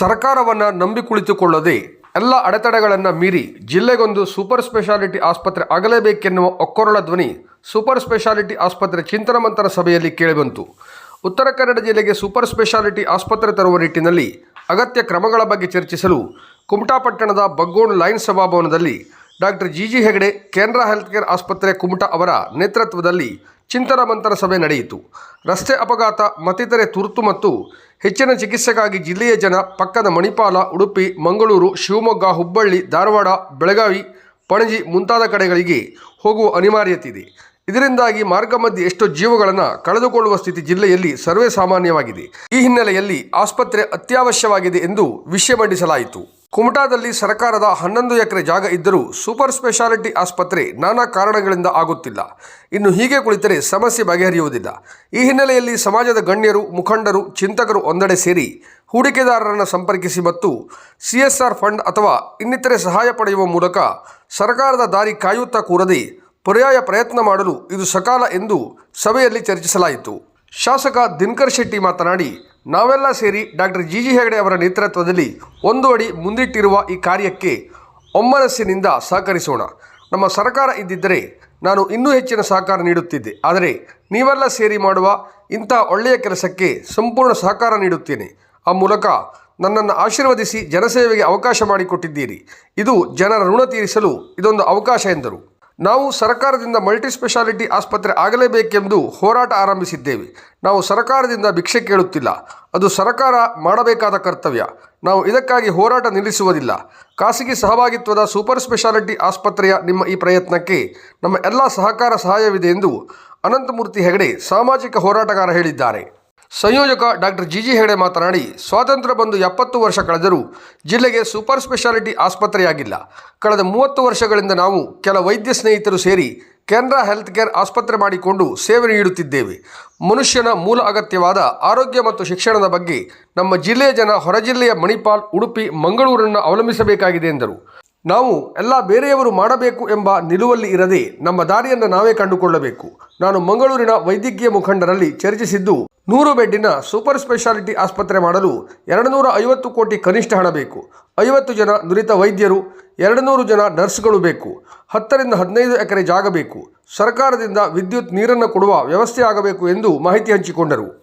ಸರ್ಕಾರವನ್ನು ನಂಬಿ ಕುಳಿತುಕೊಳ್ಳದೆ ಎಲ್ಲ ಅಡೆತಡೆಗಳನ್ನು ಮೀರಿ ಜಿಲ್ಲೆಗೊಂದು ಸೂಪರ್ ಸ್ಪೆಷಾಲಿಟಿ ಆಸ್ಪತ್ರೆ ಆಗಲೇಬೇಕೆನ್ನುವ ಒಕ್ಕೊರಳ ಧ್ವನಿ ಸೂಪರ್ ಸ್ಪೆಷಾಲಿಟಿ ಆಸ್ಪತ್ರೆ ಚಿಂತನ ಮಂಥನ ಸಭೆಯಲ್ಲಿ ಕೇಳಿಬಂತು. ಉತ್ತರ ಕನ್ನಡ ಜಿಲ್ಲೆಗೆ ಸೂಪರ್ ಸ್ಪೆಷಾಲಿಟಿ ಆಸ್ಪತ್ರೆ ತರುವ ನಿಟ್ಟಿನಲ್ಲಿ ಅಗತ್ಯ ಕ್ರಮಗಳ ಬಗ್ಗೆ ಚರ್ಚಿಸಲು ಕುಮಟಾಪಟ್ಟಣದ ಬಗ್ಗೋಣ್ ಲೈನ್ ಸಭಾಭವನದಲ್ಲಿ ಡಾಕ್ಟರ್ ಜಿ ಜಿ ಹೆಗಡೆ, ಕೇಂದ್ರ ಹೆಲ್ತ್ ಕೇರ್ ಆಸ್ಪತ್ರೆ ಕುಮಟಾ ಅವರ ನೇತೃತ್ವದಲ್ಲಿ ಚಿಂತನ ಮಂಥನ ಸಭೆ ನಡೆಯಿತು. ರಸ್ತೆ ಅಪಘಾತ, ಮತ್ತಿತರೆ ತುರ್ತು ಮತ್ತು ಹೆಚ್ಚಿನ ಚಿಕಿತ್ಸೆಗಾಗಿ ಜಿಲ್ಲೆಯ ಜನ ಪಕ್ಕದ ಮಣಿಪಾಲ, ಉಡುಪಿ, ಮಂಗಳೂರು, ಶಿವಮೊಗ್ಗ, ಹುಬ್ಬಳ್ಳಿ, ಧಾರವಾಡ, ಬೆಳಗಾವಿ, ಪಣಜಿ ಮುಂತಾದ ಕಡೆಗಳಿಗೆ ಹೋಗುವ ಅನಿವಾರ್ಯತೆ ಇದೆ. ಇದರಿಂದಾಗಿ ಮಾರ್ಗ ಮಧ್ಯೆ ಎಷ್ಟೋ ಜೀವಗಳನ್ನು ಕಳೆದುಕೊಳ್ಳುವ ಸ್ಥಿತಿ ಜಿಲ್ಲೆಯಲ್ಲಿ ಸರ್ವೇ ಸಾಮಾನ್ಯವಾಗಿದೆ. ಈ ಹಿನ್ನೆಲೆಯಲ್ಲಿ ಆಸ್ಪತ್ರೆ ಅತ್ಯವಶ್ಯವಾಗಿದೆ ಎಂದು ವಿಷಯ ಮಂಡಿಸಲಾಯಿತು. ಕುಮಟಾದಲ್ಲಿ ಸರ್ಕಾರದ ಹನ್ನೊಂದು ಎಕರೆ ಜಾಗ ಇದ್ದರೂ ಸೂಪರ್ ಸ್ಪೆಷಾಲಿಟಿ ಆಸ್ಪತ್ರೆ ನಾನಾ ಕಾರಣಗಳಿಂದ ಆಗುತ್ತಿಲ್ಲ. ಇನ್ನು ಹೀಗೆ ಕುಳಿತರೆ ಸಮಸ್ಯೆ ಬಗೆಹರಿಯುವುದಿಲ್ಲ. ಈ ಹಿನ್ನೆಲೆಯಲ್ಲಿ ಸಮಾಜದ ಗಣ್ಯರು, ಮುಖಂಡರು, ಚಿಂತಕರು ಒಂದೆಡೆ ಸೇರಿ ಹೂಡಿಕೆದಾರರನ್ನು ಸಂಪರ್ಕಿಸಿ ಮತ್ತು ಸಿಎಸ್ಆರ್ ಎಸ್ ಆರ್ ಫಂಡ್ ಅಥವಾ ಇನ್ನಿತರೆ ಸಹಾಯ ಪಡೆಯುವ ಮೂಲಕ ಸರ್ಕಾರದ ದಾರಿ ಕಾಯುತ್ತಾ ಕೂರದೆ ಪರ್ಯಾಯ ಪ್ರಯತ್ನ ಮಾಡಲು ಇದು ಸಕಾಲ ಎಂದು ಸಭೆಯಲ್ಲಿ ಚರ್ಚಿಸಲಾಯಿತು. ಶಾಸಕ ದಿನಕರ್ ಶೆಟ್ಟಿ ಮಾತನಾಡಿ, ನಾವೆಲ್ಲ ಸೇರಿ ಡಾಕ್ಟರ್ ಜಿ ಜಿ ಹೆಗಡೆ ಅವರ ನೇತೃತ್ವದಲ್ಲಿ ಒಂದು ಅಡಿ ಮುಂದಿಟ್ಟಿರುವ ಈ ಕಾರ್ಯಕ್ಕೆ ಒಮ್ಮನಸ್ಸಿನಿಂದ ಸಹಕರಿಸೋಣ. ನಮ್ಮ ಸರ್ಕಾರ ಇದ್ದಿದ್ದರೆ ನಾನು ಇನ್ನೂ ಹೆಚ್ಚಿನ ಸಹಕಾರ ನೀಡುತ್ತಿದ್ದೆ. ಆದರೆ ನೀವೆಲ್ಲ ಸೇರಿ ಮಾಡುವ ಇಂಥ ಒಳ್ಳೆಯ ಕೆಲಸಕ್ಕೆ ಸಂಪೂರ್ಣ ಸಹಕಾರ ನೀಡುತ್ತೇನೆ. ಆ ಮೂಲಕ ನನ್ನನ್ನು ಆಶೀರ್ವದಿಸಿ ಜನಸೇವೆಗೆ ಅವಕಾಶ ಮಾಡಿಕೊಟ್ಟಿದ್ದೀರಿ. ಇದು ಜನರ ಋಣ ತೀರಿಸಲು ಇದೊಂದು ಅವಕಾಶ ಎಂದರು. ನಾವು ಸರ್ಕಾರದಿಂದ ಮಲ್ಟಿ ಸ್ಪೆಷಾಲಿಟಿ ಆಸ್ಪತ್ರೆ ಆಗಲೇಬೇಕೆಂದು ಹೋರಾಟ ಆರಂಭಿಸಿದ್ದೇವೆ. ನಾವು ಸರ್ಕಾರದಿಂದ ಭಿಕ್ಷೆ ಕೇಳುತ್ತಿಲ್ಲ. ಅದು ಸರ್ಕಾರ ಮಾಡಬೇಕಾದ ಕರ್ತವ್ಯ. ನಾವು ಇದಕ್ಕಾಗಿ ಹೋರಾಟ ನಿಲ್ಲಿಸುವುದಿಲ್ಲ. ಖಾಸಗಿ ಸಹಭಾಗಿತ್ವದ ಸೂಪರ್ ಸ್ಪೆಷಾಲಿಟಿ ಆಸ್ಪತ್ರೆಯ ನಿಮ್ಮ ಈ ಪ್ರಯತ್ನಕ್ಕೆ ನಮ್ಮ ಎಲ್ಲ ಸಹಕಾರ ಸಹಾಯವಿದೆ ಎಂದು ಅನಂತಮೂರ್ತಿ ಹೆಗಡೆ ಸಾಮಾಜಿಕ ಹೋರಾಟಗಾರ ಹೇಳಿದ್ದಾರೆ. ಸಂಯೋಜಕ ಡಾಕ್ಟರ್ ಜಿ ಜಿ ಹೆಗಡೆ ಮಾತನಾಡಿ, ಸ್ವಾತಂತ್ರ್ಯ ಬಂದು ಎಪ್ಪತ್ತು ವರ್ಷ ಕಳೆದರೂ ಜಿಲ್ಲೆಗೆ ಸೂಪರ್ ಸ್ಪೆಷಾಲಿಟಿ ಆಸ್ಪತ್ರೆಯಾಗಿಲ್ಲ. ಕಳೆದ ಮೂವತ್ತು ವರ್ಷಗಳಿಂದ ನಾವು ಕೆಲ ವೈದ್ಯ ಸ್ನೇಹಿತರು ಸೇರಿ ಕೇಂದ್ರ ಹೆಲ್ತ್ ಕೇರ್ ಆಸ್ಪತ್ರೆ ಮಾಡಿಕೊಂಡು ಸೇವೆ ನೀಡುತ್ತಿದ್ದೇವೆ. ಮನುಷ್ಯನ ಮೂಲ ಅಗತ್ಯವಾದ ಆರೋಗ್ಯ ಮತ್ತು ಶಿಕ್ಷಣದ ಬಗ್ಗೆ ನಮ್ಮ ಜಿಲ್ಲೆಯ ಜನ ಹೊರ ಜಿಲ್ಲೆಯ ಮಣಿಪಾಲ್, ಉಡುಪಿ, ಮಂಗಳೂರನ್ನು ಅವಲಂಬಿಸಬೇಕಾಗಿದೆ ಎಂದರು. ನಾವು ಎಲ್ಲ ಬೇರೆಯವರು ಮಾಡಬೇಕು ಎಂಬ ನಿಲುವಲ್ಲಿ ಇರದೆ ನಮ್ಮ ದಾರಿಯನ್ನು ನಾವೇ ಕಂಡುಕೊಳ್ಳಬೇಕು. ನಾನು ಮಂಗಳೂರಿನ ವೈದ್ಯಕೀಯ ಮುಖಂಡರಲ್ಲಿ ಚರ್ಚಿಸಿದ್ದು ನೂರು ಬೆಡ್ಡಿನ ಸೂಪರ್ ಸ್ಪೆಷಾಲಿಟಿ ಆಸ್ಪತ್ರೆ ಮಾಡಲು ಎರಡು ನೂರ ಐವತ್ತು ಕೋಟಿ ಕನಿಷ್ಠ ಹಣ ಬೇಕು. ಐವತ್ತು ಜನ ನುರಿತ ವೈದ್ಯರು ಎರಡು ನೂರು ಜನ ನರ್ಸ್ಗಳು ಬೇಕು. ಹತ್ತರಿಂದ ಹದಿನೈದು ಎಕರೆ ಜಾಗ ಬೇಕು. ಸರ್ಕಾರದಿಂದ ವಿದ್ಯುತ್ ನೀರನ್ನು ಕೊಡುವ ವ್ಯವಸ್ಥೆ ಆಗಬೇಕು ಎಂದು ಮಾಹಿತಿ ಹಂಚಿಕೊಂಡರು.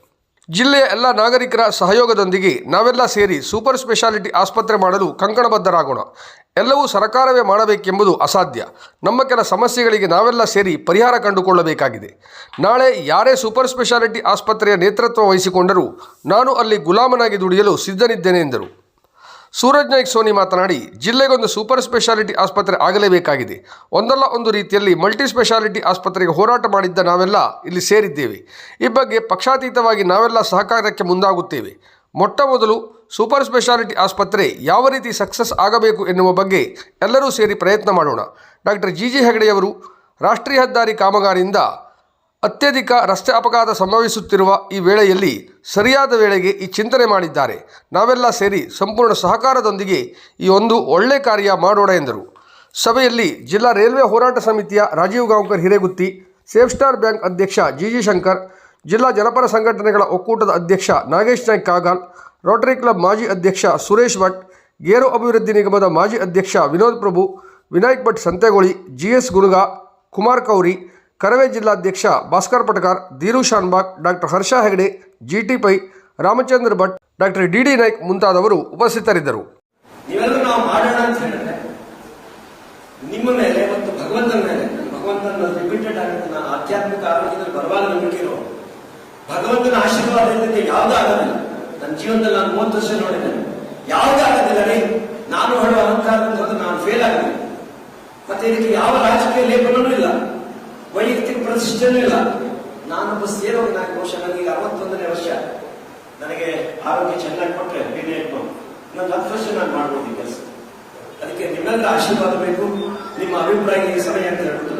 ಜಿಲ್ಲೆಯ ಎಲ್ಲ ನಾಗರಿಕರ ಸಹಯೋಗದೊಂದಿಗೆ ನಾವೆಲ್ಲ ಸೇರಿ ಸೂಪರ್ ಸ್ಪೆಷಾಲಿಟಿ ಆಸ್ಪತ್ರೆ ಮಾಡಲು ಕಂಕಣಬದ್ಧರಾಗೋಣ. ಎಲ್ಲವೂ ಸರ್ಕಾರವೇ ಮಾಡಬೇಕೆಂಬುದು ಅಸಾಧ್ಯ. ನಮ್ಮ ಕೆಲ ಸಮಸ್ಯೆಗಳಿಗೆ ನಾವೆಲ್ಲ ಸೇರಿ ಪರಿಹಾರ ಕಂಡುಕೊಳ್ಳಬೇಕಾಗಿದೆ. ನಾಳೆ ಯಾರೇ ಸೂಪರ್ ಸ್ಪೆಷಾಲಿಟಿ ಆಸ್ಪತ್ರೆಯ ನೇತೃತ್ವ ವಹಿಸಿಕೊಂಡರೂ ನಾನು ಅಲ್ಲಿ ಗುಲಾಮನಾಗಿ ದುಡಿಯಲು ಸಿದ್ಧನಿದ್ದೇನೆ ಎಂದರು. ಸೂರಜ್ ನಾಯ್ಕ್ ಸೋನಿ ಮಾತನಾಡಿ, ಜಿಲ್ಲೆಗೊಂದು ಸೂಪರ್ ಸ್ಪೆಷಾಲಿಟಿ ಆಸ್ಪತ್ರೆ ಆಗಲೇಬೇಕಾಗಿದೆ. ಒಂದಲ್ಲ ಒಂದು ರೀತಿಯಲ್ಲಿ ಮಲ್ಟಿ ಸ್ಪೆಷಾಲಿಟಿ ಆಸ್ಪತ್ರೆಗೆ ಹೋರಾಟ ಮಾಡಿದ್ದ ನಾವೆಲ್ಲ ಇಲ್ಲಿ ಸೇರಿದ್ದೇವೆ. ಈ ಬಗ್ಗೆ ಪಕ್ಷಾತೀತವಾಗಿ ನಾವೆಲ್ಲ ಸಹಕಾರಕ್ಕೆ ಮುಂದಾಗುತ್ತೇವೆ. ಮೊಟ್ಟ ಮೊದಲು ಸೂಪರ್ ಸ್ಪೆಷಾಲಿಟಿ ಆಸ್ಪತ್ರೆ ಯಾವ ರೀತಿ ಸಕ್ಸಸ್ ಆಗಬೇಕು ಎನ್ನುವ ಬಗ್ಗೆ ಎಲ್ಲರೂ ಸೇರಿ ಪ್ರಯತ್ನ ಮಾಡೋಣ. ಡಾಕ್ಟರ್ ಜಿ ಜಿ ಹೆಗಡೆಯವರು ರಾಷ್ಟ್ರೀಯ ಹೆದ್ದಾರಿ ಕಾಮಗಾರಿಯಿಂದ ಅತ್ಯಧಿಕ ರಸ್ತೆ ಅಪಘಾತ ಸಂಭವಿಸುತ್ತಿರುವ ಈ ವೇಳೆಯಲ್ಲಿ ಸರಿಯಾದ ವೇಳೆಗೆ ಈ ಚಿಂತನೆ ಮಾಡಿದ್ದಾರೆ. ನಾವೆಲ್ಲ ಸೇರಿ ಸಂಪೂರ್ಣ ಸಹಕಾರದೊಂದಿಗೆ ಈ ಒಂದು ಒಳ್ಳೆ ಕಾರ್ಯ ಮಾಡೋಣ ಎಂದರು. ಸಭೆಯಲ್ಲಿ ಜಿಲ್ಲಾ ರೈಲ್ವೆ ಹೋರಾಟ ಸಮಿತಿಯ Rajiv Gaonkar Hiregutti, safe star bank ಅಧ್ಯಕ್ಷ ಜಿ ಜಿ ಶಂಕರ್, ಜಿಲ್ಲಾ ಜನಪರ ಸಂಘಟನೆಗಳ ಒಕ್ಕೂಟದ ಅಧ್ಯಕ್ಷ ನಾಗೇಶ್ ನಾಯ್ಕ್ ಕಾಗಾಲ್, ರೋಟರಿ ಕ್ಲಬ್ ಮಾಜಿ ಅಧ್ಯಕ್ಷ ಸುರೇಶ್ ಭಟ್, ಗೇರು ಅಭಿವೃದ್ಧಿ ನಿಗಮದ ಮಾಜಿ ಅಧ್ಯಕ್ಷ ವಿನೋದ್ ಪ್ರಭು, ವಿನಾಯಕ್ ಭಟ್ ಸಂತೆಗೋಳಿ, ಜಿ ಎಸ್ ಗುರುಗಾ, ಕುಮಾರ್ ಕೌರಿ ಕರವೇ ಜಿಲ್ಲಾಧ್ಯಕ್ಷ Bhaskar Patkar Dheeru Shanbhag, doctor Harsha Hegde G Pai, Ramachandra Bhat, doctor D D Naik ಮುಂತಾದವರು ಉಪಸ್ಥಿತರಿದ್ದರು. ನಿಮ್ಮ ಮೇಲೆ ಮತ್ತು ಭಗವಂತನ ಮೇಲೆ ಭಗವಂತನ ರಿಪೀಟೆಡ್ ಆಗುತ್ತೆ ನಾನು ಆಧ್ಯಾತ್ಮಿಕ ಆರೋಗ್ಯದಲ್ಲಿ ಬರುವಾಗ ನಂಬಿಕೆ ಇರೋ ಭಗವಂತನ ಆಶೀರ್ವಾದ ಇಲ್ಲದೆ ಆಗೋದಿಲ್ಲ ನನ್ನ ಜೀವನದಲ್ಲಿ ನಾನು ಮೂವತ್ತು ವರ್ಷ ನೋಡಿದ್ದೇನೆ ಯಾವುದೇ ಆಗೋದಿಲ್ಲ ರೀ. ನಾನು ಹೇಳೋ ಅಹಂಕಾರದಿಂದ ನಾನು ಫೇಲ್ ಆಗಿದೆ. ಮತ್ತೆ ಇದಕ್ಕೆ ಯಾವ ರಾಜಕೀಯ ಲೇಪನೂ ಇಲ್ಲ. ವೈಯಕ್ತಿಕ ಪ್ರತಿಷ್ಠೆನೂ ಇಲ್ಲ. ನಾನೊಬ್ಬ ಸೇರೋದು ನಾಲ್ಕು ವರ್ಷ, ನನಗೆ ಅರವತ್ತೊಂದನೇ ವರ್ಷ. ನನಗೆ ಆರೋಗ್ಯ ಚೆನ್ನಾಗಿ ಕೊಟ್ಟರೆ ಬೇರೆ ಇಟ್ಕೊಂಡು ಇನ್ನೊಂದು ಹತ್ತು ವರ್ಷ ನಾನು ಮಾಡ್ಬೋದು ಈ ಕೆಲಸ. ಅದಕ್ಕೆ ನಿಮ್ಮೆಲ್ಲರ ಆಶೀರ್ವಾದ ಬೇಕು. ನಿಮ್ಮ ಅಭಿಪ್ರಾಯ ಸಮಯ ಅಂತ ಹೇಳ್ಬಿಟ್ಟು